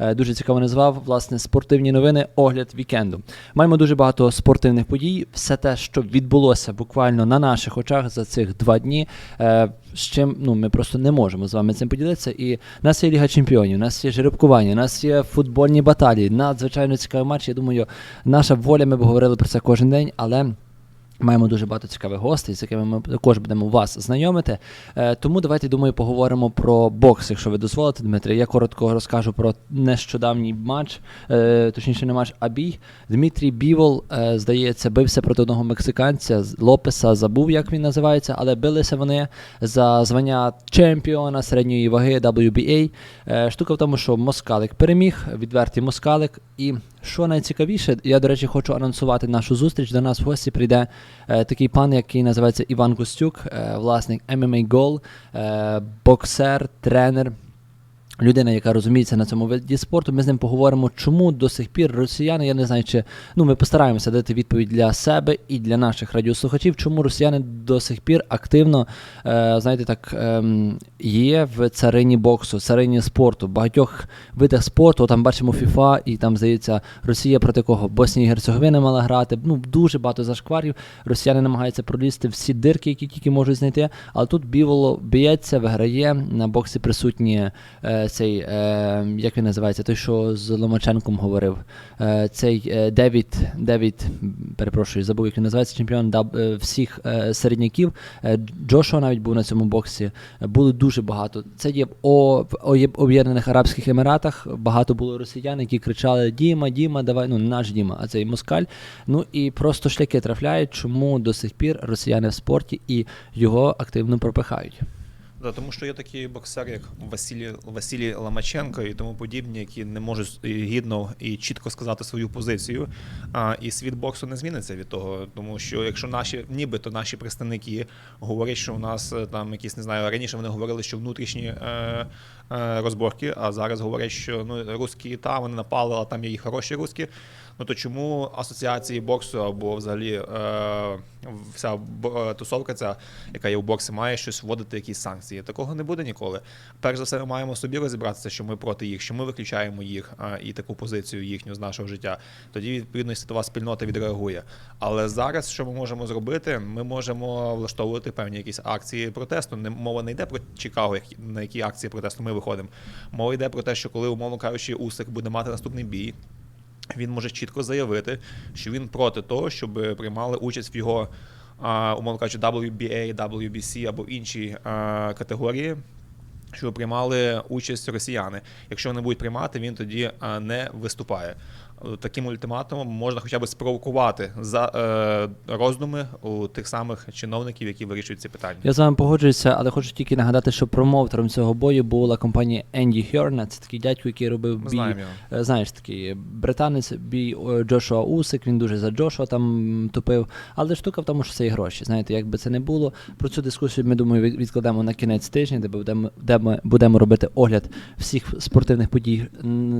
е, дуже цікаво назвав. Власне, спортивні новини, огляд вікенду. Маємо дуже багато спортивних подій. Все те, що відбулося буквально на наших очах за цих два дні. е, З чим ну ми просто не можемо з вами цим поділитися. І в нас є Ліга Чемпіонів, у нас є жеребкування, у нас є футбольні баталії. Надзвичайно цікавий матч. Я думаю, наша воля. Ми б говорили про це кожен день, але. Маємо дуже багато цікавих гостей, з якими ми також будемо вас знайомити. Е, тому давайте думаю, поговоримо про бокс, якщо ви дозволите, Дмитрий. Я коротко розкажу про нещодавній матч, е, точніше, не матч, а бій. Дмитрій Бівол, е, здається, бився проти одного мексиканця з Лопеса, забув, як він називається, але билися вони за звання чемпіона середньої ваги WBA. Штука в тому, що Москалик переміг, відвертий Москалик. І що найцікавіше, я, до речі, хочу анонсувати нашу зустріч. До нас в гості прийде е, такий пан, який називається Іван Костюк, е, власник MMA Goal, е, боксер, тренер. Людина, яка розуміється на цьому виді спорту, ми з ним поговоримо, чому до сих пір росіяни, я не знаю, чи ну ми постараємося дати відповідь для себе і для наших радіослухачів, чому росіяни до сих пір активно, е, знаєте, так ем, є в царині боксу, царині спорту, багатьох видах спорту. Там бачимо ФІФА, і там здається, Росія проти кого Боснія і Герцеговина мала грати. Ну дуже багато зашкварів. Росіяни намагаються пролізти всі дирки, які тільки можуть знайти. Але тут біволо б'ється, виграє на боксі присутні. Е, цей, е, як він називається, той, що з Ломаченком говорив. Е, цей е, Девід, Девід, перепрошую, забув, як він називається, чемпіон всіх середняків. Джошуа навіть був на цьому боксі. Було дуже багато. Це є в Об'єднаних Арабських Еміратах. Багато було росіян, які кричали Діма, Діма, давай, ну не наш Діма, а цей москаль. Ну і просто шляхи трафляють, чому до сих пір росіяни в спорті і його активно пропихають. Да, тому що є такі боксери, як Василій, Василій Ламаченко і тому подібні, які не можуть гідно і чітко сказати свою позицію. А, і світ боксу не зміниться від того, тому що якщо наші, нібито наші представники говорять, що у нас е, там якісь не знаю, раніше вони говорили, що внутрішні е, е, розборки, а зараз говорять, що ну русські та вони напали, а там є і хороші русські. Ну то чому асоціації боксу або взагалі е, вся е, тусовка, ця, яка є в боксі, має щось вводити, якісь санкції? Такого не буде ніколи. Перш за все, ми маємо собі розібратися, що ми проти їх, що ми виключаємо їх е, і таку позицію їхню з нашого життя. Тоді відповідно світова спільнота відреагує. Але зараз, що ми можемо зробити, ми можемо влаштовувати певні якісь акції протесту. Не мова не йде про Чикаго, на які акції протесту ми виходимо. Мова йде про те, що коли, умовно кажучи, Усик буде мати наступний бій, він може чітко заявити, що він проти того, щоб приймали участь в його, умовно кажучи, WBA, WBC або інші категорії. Щоб приймали участь росіяни. Якщо вони будуть приймати, він тоді не виступає. Таким ультиматумом можна хоча б спровокувати за е, роздуми у тих самих чиновників, які вирішують ці питання. Я з вами погоджуюся, але хочу тільки нагадати, що промоутером цього бою була компанія Енді Хьорна. Це такий дядько, який робив бій. знаємо його. Е, Знаєш, такий британець бій Джошуа Усик, він дуже за Джошуа там тупив. Але штука в тому, що це і гроші. Знаєте, як би це не було. Про цю дискусію ми думаю від- відкладемо на кінець тижня, де будемо, де ми будемо робити огляд всіх спортивних подій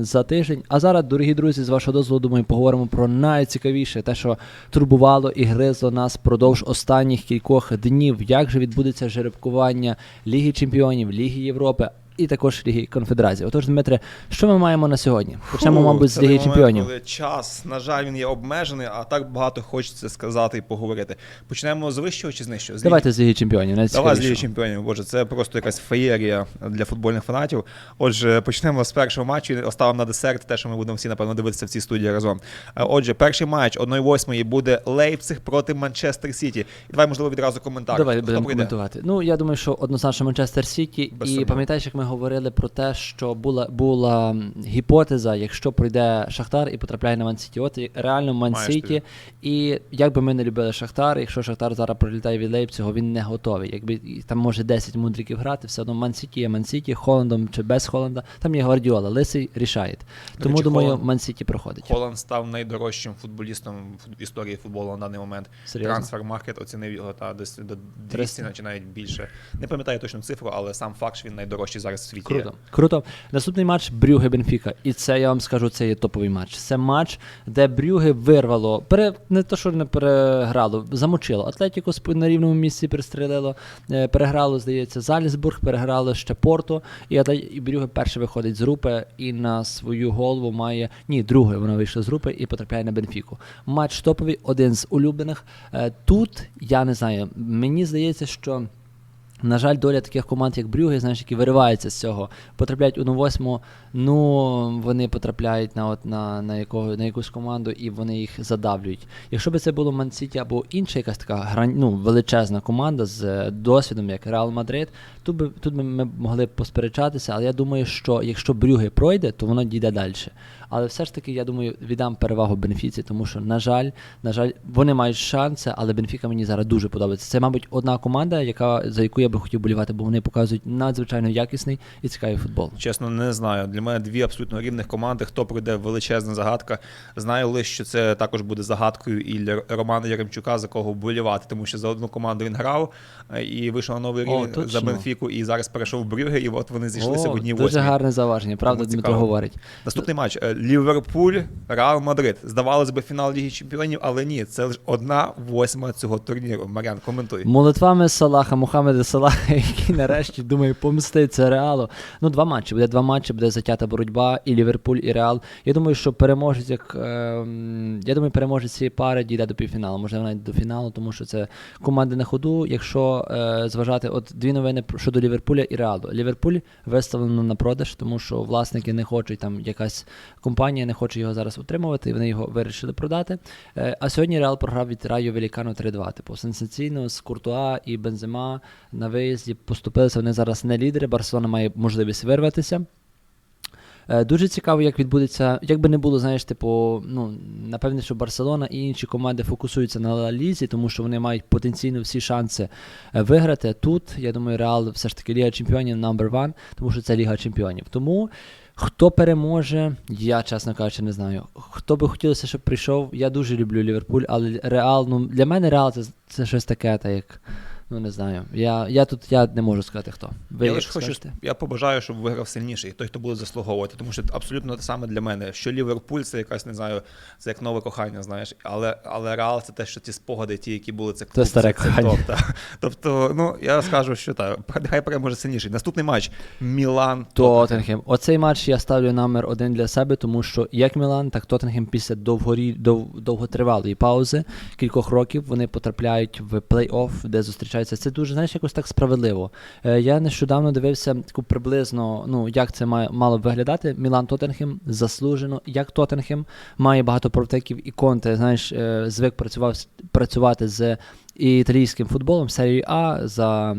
за тиждень. А зараз, дорогі друзі, з вашого дозволу, думаю, поговоримо про найцікавіше, те, що турбувало і гризло нас впродовж останніх кількох днів. Як же відбудеться жеребкування Ліги Чемпіонів, Ліги Європи і також Ліги Конфедерації. Отож, Дмитре, що ми маємо на сьогодні? Почнемо, мабуть, з Ліги Чемпіонів. Коли час, на жаль, він є обмежений, а так багато хочеться сказати і поговорити. Почнемо з вищого чи з нижчого? З Давайте з Ліги Чемпіонів. Давай з Ліги чемпіонів. Боже, це просто якась феєрія для футбольних фанатів. Отже, почнемо з першого матчу. і Оставимо на десерт, те, що ми будемо всі напевно дивитися в цій студії разом. Е, Отже, перший матч 1-8 буде Лейпциг проти Манчестер Сіті. І давай, можливо, відразу коментар. Давай Хто будемо прийде? коментувати. Ну я думаю, що однозначно Манчестер Сіті. І пам'ятаєш, як ми говорили про те, що була була гіпотеза, якщо пройде Шахтар і потрапляє на Ман-Сіті. От реально Ман-Сіті. І як би ми не любили Шахтар, якщо Шахтар зараз прилітає від Лейпцигу, він не готовий. Якби там може 10 мудриків грати, все одно Ман-Сіті є Ман-Сіті, Холландом чи без Холланда. Там є Гвардіола, Лисий рішає. Тому речі, думаю, Ман-Сіті проходить. Холланд став найдорожчим футболістом в історії футболу на даний момент. Трансфер маркет оцінив його та десь до 200 300? чи навіть більше. Не пам'ятаю точну цифру, але сам факт, що він найдорожчий зараз в світі. Круто. Круто. Наступний матч Брюге Бенфіка. І це я вам скажу, це є топовий матч. Це матч, де Брюге вирвало, пере, не то, що не переграло, замочило. Атлетіко сп- на рівному місці пристрелило, е, переграло, здається, Зальцбург, переграло ще Порту. І, і Брюге перше виходить з групи і на свою голову має. Ні, друге вона вийшла з групи і потрапляє на Бенфіку. Матч топовий, один з улюблених. Е, Тут я не знаю, мені здається, що. На жаль, доля таких команд, як Брюге, знаєш, які вириваються з цього, потрапляють у 1-8, ну вони потрапляють на от на, на, якого, на якусь команду і вони їх задавлюють. Якщо б це було Ман-Сіті або інша якась така ну, величезна команда з е, досвідом, як Реал Мадрид, тут би тут би ми могли б посперечатися, але я думаю, що якщо Брюге пройде, то воно дійде далі. Але все ж таки, я думаю, віддам перевагу Бенфіці, тому що, на жаль, на жаль, вони мають шанси, але Бенфіка мені зараз дуже подобається. Це, мабуть, одна команда, яка, за яку я би хотів болівати, бо вони показують надзвичайно якісний і цікавий футбол. Чесно, не знаю. Для мене дві абсолютно рівних команди. Хто пройде величезна загадка. Знаю лише, що це також буде загадкою і для Романа Яремчука, за кого вболівати, тому що за одну команду він грав е, і вийшов на новий рівень за Бенфіку, і зараз перейшов в Брюге, і от вони зійшлися О, в одній дуже гарне зауваження, правда, Дмитро цікаво. говорить. Наступний матч е, Ліверпуль, Реал Мадрид. Здавалось би, фінал Ліги Чемпіонів, але ні, це лише одна восьма цього турніру. Мар'ян, коментуй. Молитвами Салаха, Мухаммеда Салаха, який нарешті думає помститься Реалу. Ну, два матчі. Буде два матчі, буде затята боротьба, і Ліверпуль, і Реал. Я думаю, що переможець, як е, я думаю, переможець цієї пари дійде до півфіналу. Можливо, навіть до фіналу, тому що це команди на ходу. Якщо е, зважати, от дві новини щодо Ліверпуля і Реалу. Ліверпуль виставлено на продаж, тому що власники не хочуть там якась компанія не хоче його зараз утримувати, і вони його вирішили продати. Е, А сьогодні Реал програв від Райо Велікану 3-2. Типу сенсаційно з Куртуа і Бензема на виїзді поступилися. Вони зараз не лідери. Барселона має можливість вирватися. Е, Дуже цікаво, як відбудеться, як би не було, знаєш, типу, ну напевне, що Барселона і інші команди фокусуються на Лізі, тому що вони мають потенційно всі шанси е, виграти. Тут, я думаю, Реал все ж таки Ліга Чемпіонів number one, тому що це Ліга Чемпіонів. Тому хто переможе, я, чесно кажучи, не знаю. Хто би хотілося, щоб прийшов, я дуже люблю Ліверпуль, але Реал, ну для мене Реал це, це щось таке, та як. Ну не знаю. Я, я тут я не можу сказати хто. Ви я лише хочу, я побажаю, щоб виграв сильніший, той, хто буде заслуговувати, тому що абсолютно те саме для мене. Що Ліверпуль це якась, не знаю, це як нове кохання, знаєш. Але, але Реал це те, що ті спогади, ті, які були, це клуб, старе це, це кохання. топ. Тобто, ну я скажу, що так, нехай переможе сильніший. Наступний матч Мілан. Тоттенхем. Оцей матч я ставлю номер один для себе, тому що як Мілан, так Тоттенхем після довгорі, дов, довготривалої паузи, кількох років, вони потрапляють в плей-офф, де зустрічаються. Це дуже, знаєш, якось так справедливо. Е, я нещодавно дивився таку приблизно, ну як це має, мало б виглядати. Мілан Тоттенхем заслужено. Як Тоттенхем має багато протеків і Конте, знаєш, е, звик працював, працювати з італійським футболом, серії А за.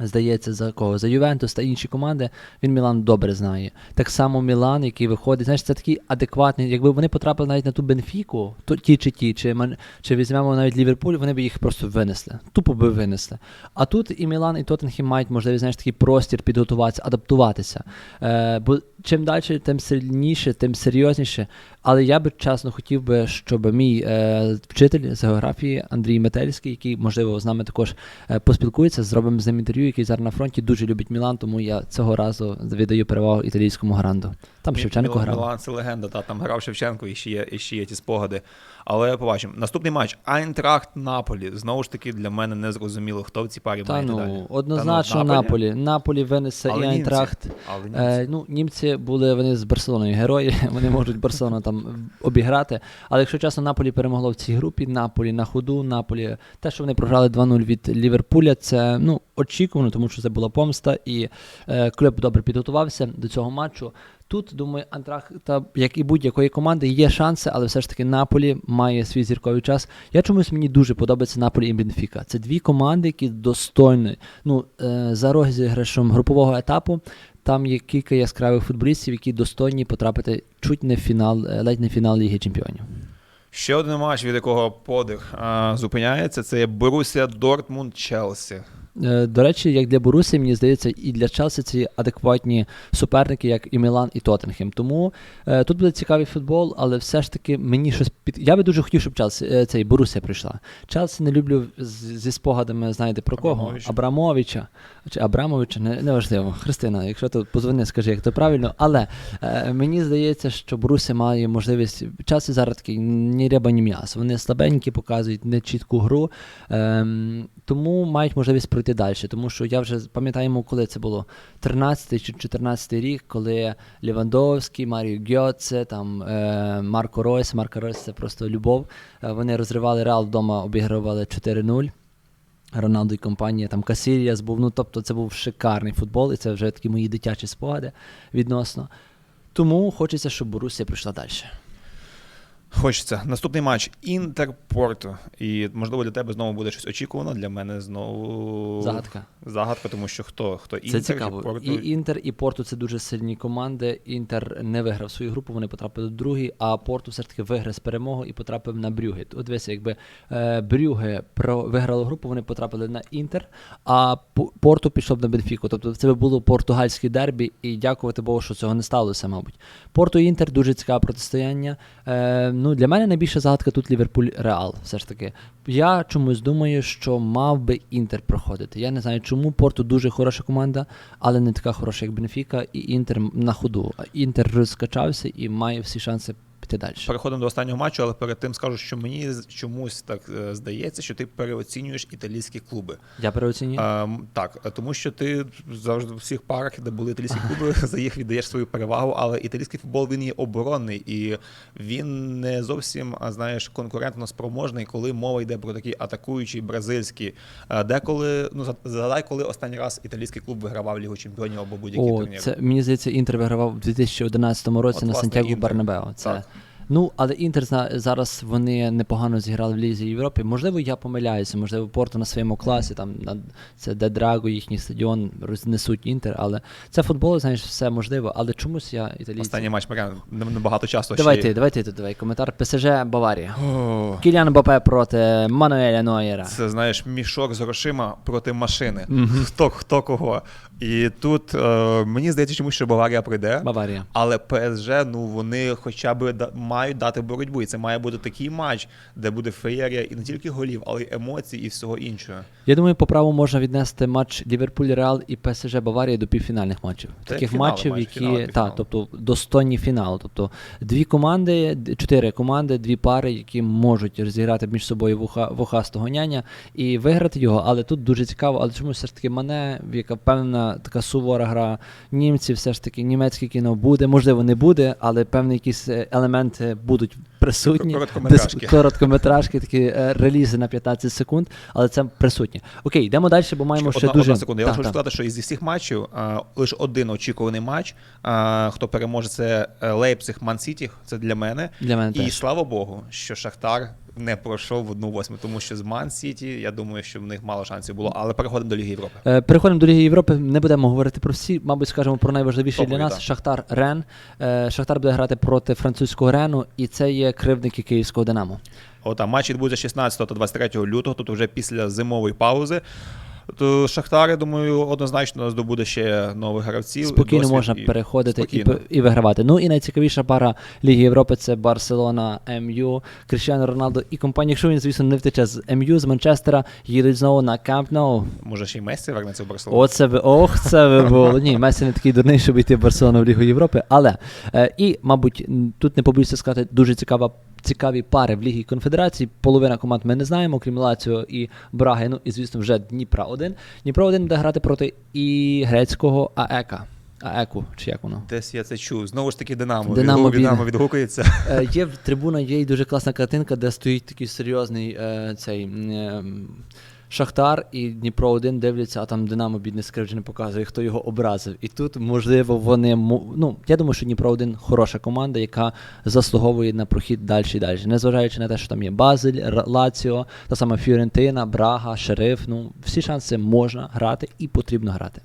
Здається, за кого? За Ювентус та інші команди він Мілан добре знає. Так само Мілан, який виходить, знаєш, це такий адекватний. Якби вони потрапили навіть на ту Бенфіку, то ті чи ті, чи, чи візьмемо навіть Ліверпуль, вони б їх просто винесли. Тупо би винесли. А тут і Мілан, і Тоттенхім мають можливість, знаєш, такий простір підготуватися, адаптуватися. Е, бо чим далі, тим сильніше, тим серйозніше. Але я би чесно хотів би, щоб мій е, вчитель з географії Андрій Метельський, який, можливо, з нами також е, поспілкується, зробимо з ним інтерв'ю, який зараз на фронті дуже любить Мілан, тому я цього разу віддаю перевагу італійському гранду. Там Шевченко грав. Мілан це легенда, та там грав Шевченко і ще є, і ще є ті спогади. Але побачимо. Наступний матч Айнтрахт Наполі. Знову ж таки, для мене не зрозуміло, хто в цій парі Та має ну, далі. однозначно Та ну, Наполі. Наполі винесе Але і німці. Айнтрахт. Але німці. Е, ну, німці були вони з Барселоною герої, вони можуть Барселону там обіграти. Але якщо чесно, Наполі перемогло в цій групі, Наполі на ходу, Наполі. Те, що вони програли 2-0 від Ліверпуля, це ну, очікувано, тому що це була помста, і е, клуб добре підготувався до цього матчу. Тут, думаю, Антрахта, як і будь-якої команди, є шанси, але все ж таки Наполі має свій зірковий час. Я чомусь мені дуже подобається Наполі і Бенфіка. Це дві команди, які достойні. Ну, е, за розіграшем групового етапу там є кілька яскравих футболістів, які достойні потрапити чуть не в фінал, е, ледь не в фінал Ліги Чемпіонів. Ще один матч, від якого подих а, зупиняється, це є Борусія Дортмунд Челсі. Е, До речі, як для Борусі, мені здається, і для Челсі ці адекватні суперники, як і Мілан, і Тоттенхем. Тому е, тут буде цікавий футбол, але все ж таки мені щось під. Я би дуже хотів, щоб Челсі е, цей Борусія прийшла. Челсі не люблю з- зі спогадами, знаєте, про кого? Абрамовича. Абрамовича. Чи Абрамовича, не, неважливо. Христина, якщо то позвони, скажи, як то правильно. Але е, мені здається, що Борусія має можливість. Челсі зараз такий ні риба, ні м'ясо. Вони слабенькі, показують нечітку гру. Ем, тому мають можливість пройти далі. Тому що я вже пам'ятаємо, коли це було 13 чи 14 рік, коли Лівандовський, Маріо Гьоце, там е, Марко Ройс, Марко Ройс це просто любов. Е, вони розривали Реал вдома, обігрували 4-0. Роналдо і компанія, там Касіріас був. Ну, тобто це був шикарний футбол, і це вже такі мої дитячі спогади відносно. Тому хочеться, щоб Борусія прийшла далі. Хочеться. Наступний матч Інтер Порту. І можливо для тебе знову буде щось очікувано. Для мене знову Загадка. Загадка, тому що хто? Хто Це Інтер цікаво. чи Порту? І Інтер, і Порту це дуже сильні команди. Інтер не виграв свою групу, вони потрапили до другої, а Порту все ж таки виграв з перемогою і потрапив на Брюге. От дивися, якби е, Брюге про виграло групу, вони потрапили на Інтер, а Порту пішов на Бенфіку. Тобто це би було португальське дербі, і дякувати Богу, що цього не сталося, мабуть. Порту і Інтер дуже цікаве протистояння. Ну, для мене найбільша загадка тут Ліверпуль Реал. Все ж таки. Я чомусь думаю, що мав би Інтер проходити. Я не знаю, чому Порту дуже хороша команда, але не така хороша, як Бенфіка, і Інтер на ходу. Інтер розкачався і має всі шанси піти далі. Переходимо до останнього матчу, але перед тим скажу, що мені чомусь так е, здається, що ти переоцінюєш італійські клуби. Я переоцінюю. Ем, так, е, тому що ти завжди в всіх парах, де були італійські клуби, за їх віддаєш свою перевагу, але італійський футбол він є оборонний і він не зовсім, знаєш, конкурентно спроможний, коли мова йде про такі атакуючі бразильські. Е, Деколи, ну за- згадай, коли останній раз італійський клуб вигравав Лігу Чемпіонів або будь-який О, турнір. це мені здається, Інтер вигравав у 2011 році От, на Сантьяго Бернабео. Це Так. Ну, але Інтер зараз вони непогано зіграли в Лізі Європи. Можливо, я помиляюся, можливо, Порту на своєму класі, там на це де Драго, їхній стадіон рознесуть Інтер, але це футбол, знаєш, все можливо. Але чомусь я італійці. Останній матч небагато часу. Давай ще... ти, давай ти тут давай. Коментар ПСЖ Баварія. О, Кіліан Бапе проти Мануеля Нойера. Це знаєш мішок з грошима проти машини. Хто хто кого. І тут е, мені здається, чомусь що Баварія прийде. Баварія. Але ПСЖ, ну вони хоча б да, мають дати боротьбу. І це має бути такий матч, де буде феєрія і не тільки голів, але й емоцій і всього іншого. Я думаю, по праву можна віднести матч Ліверпуль Реал і ПСЖ Баварії до півфінальних матчів. Як Таких фінали матчів, майже, які фінали, та, тобто достойні фіналу. Тобто дві команди, чотири команди, дві пари, які можуть розіграти між собою вуха, вухастого няня і виграти його. Але тут дуже цікаво, але чомусь все ж таки мене, яка певна така сувора гра. Німці, все ж таки, німецьке кіно буде, можливо, не буде, але певні якісь е, елементи будуть присутні. Короткометражки. Дис- короткометражки, такі е, релізи на 15 секунд, але це присутнє. Окей, йдемо далі, бо маємо ще одна, дуже. одна секунда. Я хочу сказати, що із всіх матчів а, лише один очікуваний матч. А, хто переможе, це е, Лейпциг Ман-Сіті. Це для мене. Для мене І теж. слава Богу, що Шахтар не пройшов в одну восьму, тому що з Ман-Сіті, я думаю, що в них мало шансів було. Але переходимо до Ліги Європи. Е, Переходимо до Ліги Європи. Не будемо говорити про всі. Мабуть, скажемо про найважливіше Топові, для нас так. Шахтар Рен. Е, Шахтар буде грати проти французького Рену, і це є кривдники київського Динамо. От, а матч відбудеться 16 та 23 лютого, тобто вже після зимової паузи. То Шахтар, я думаю, однозначно здобуде ще нових гравців. Спокійно досвід можна і- переходити і, спокійно. п- і вигравати. Ну і найцікавіша пара Ліги Європи це Барселона, МЮ, Кріштіано Роналдо і компанія. Якщо він, звісно, не втече з МЮ, з Манчестера, їдуть знову на Камп Ноу. Може, ще й Мессі вернеться в Барселону. Оце би, ох, це би було. Ні, Месі не такий дурний, щоб йти в Барселону в Лігу Європи. Але е, і, мабуть, тут не побоюся сказати, дуже цікава. Цікаві пари в Лігі Конфедерації. Половина команд ми не знаємо, крім Лаціо і Браги. Ну і звісно, вже Дніпра 1 Дніпро 1 буде грати проти і грецького АЕКа. АЕКу, чи як воно? Десь я це чув. Знову ж таки, Динамо. Динамо Динамо, Динамо відгукується. Е, є в трибуна, є і дуже класна картинка, де стоїть такий серйозний е, цей е, Шахтар і Дніпро 1 дивляться, а там Динамо бідне скривджене показує, хто його образив. І тут, можливо, вони ну, я думаю, що Дніпро 1 хороша команда, яка заслуговує на прохід далі і далі. Незважаючи на те, що там є Базель, Лаціо, та сама Фіорентина, Брага, Шериф. Ну, всі шанси можна грати і потрібно грати.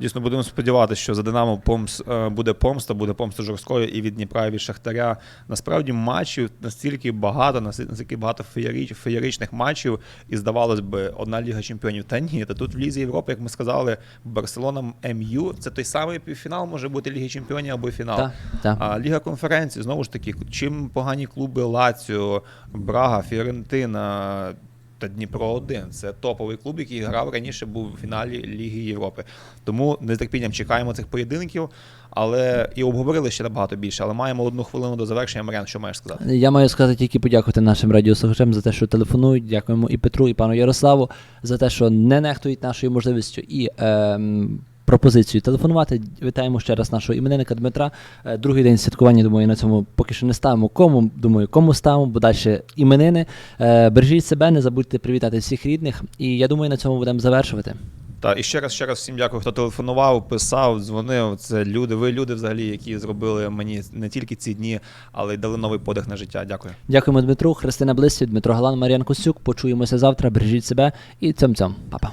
Дійсно, будемо сподіватися, що за Динамо помс, е, буде помста, буде помста жорсткою і від Дніпра, і від Шахтаря. Насправді матчів настільки багато, настільки багато феєрич, феєричних матчів, і здавалось би, одна Ліга Чемпіонів. Та ні, та тут в Лізі Європи, як ми сказали, Барселона МЮ це той самий півфінал може бути Ліги Чемпіонів або фінал. Так, так. А Ліга конференції, знову ж таки, чим погані клуби Лаціо, Брага, Фіорентина та Дніпро 1 це топовий клуб, який грав раніше, був в фіналі Ліги Європи. Тому нетерпінням чекаємо цих поєдинків, але і обговорили ще набагато більше. Але маємо одну хвилину до завершення. Маріан, що маєш сказати? Я маю сказати тільки подякувати нашим радіослухачам за те, що телефонують. Дякуємо і Петру, і пану Ярославу за те, що не нехтують нашою можливістю і ем, пропозицією телефонувати. Вітаємо ще раз нашого іменинника Дмитра. Е, Другий день святкування, думаю, на цьому поки що не ставимо. Кому думаю, кому ставимо, бо далі іменини. Е, Бережіть себе, не забудьте привітати всіх рідних. І я думаю, на цьому будемо завершувати. Та і ще раз, ще раз всім дякую, хто телефонував, писав, дзвонив. Це люди. Ви люди, взагалі, які зробили мені не тільки ці дні, але й дали новий подих на життя. Дякую. Дякуємо Дмитру, Христина Блисів, Дмитро Галан, Мар'ян Косюк. Почуємося завтра. Бережіть себе і цьом-цьом. Па-па.